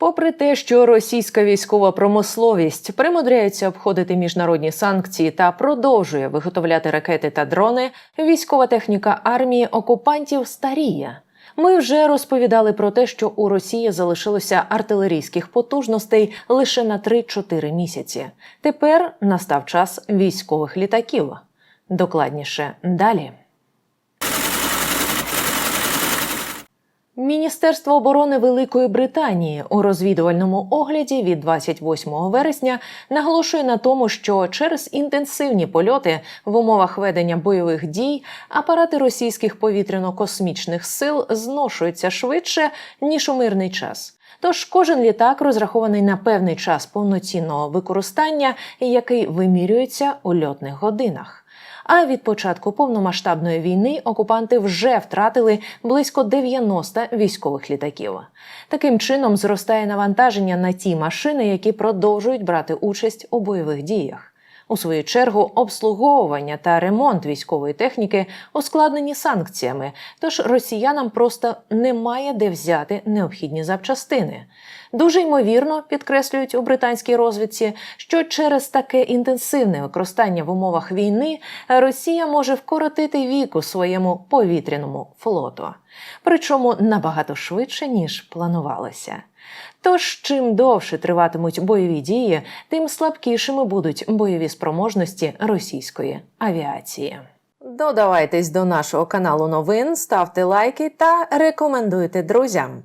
Попри те, що російська військова промисловість примудряється обходити міжнародні санкції та продовжує виготовляти ракети та дрони, військова техніка армії окупантів старіє. Ми вже розповідали про те, що у Росії залишилося артилерійських потужностей лише на 3-4 місяці. Тепер настав час військових літаків. Докладніше далі. Міністерство оборони Великої Британії у розвідувальному огляді від 28 вересня наголошує на тому, що через інтенсивні польоти в умовах ведення бойових дій апарати російських повітряно-космічних сил зношуються швидше ніж у мирний час. Тож кожен літак розрахований на певний час повноцінного використання, який вимірюється у льотних годинах. А від початку повномасштабної війни окупанти вже втратили близько 90 військових літаків. Таким чином зростає навантаження на ті машини, які продовжують брати участь у бойових діях. У свою чергу, обслуговування та ремонт військової техніки ускладнені санкціями, тож росіянам просто немає де взяти необхідні запчастини. Дуже ймовірно, підкреслюють у британській розвідці, що через таке інтенсивне використання в умовах війни Росія може вкоротити вік у своєму повітряному флоту, причому набагато швидше ніж планувалося. Тож, чим довше триватимуть бойові дії, тим слабкішими будуть бойові спроможності російської авіації. Додавайтесь до нашого каналу новин, ставте лайки та рекомендуйте друзям.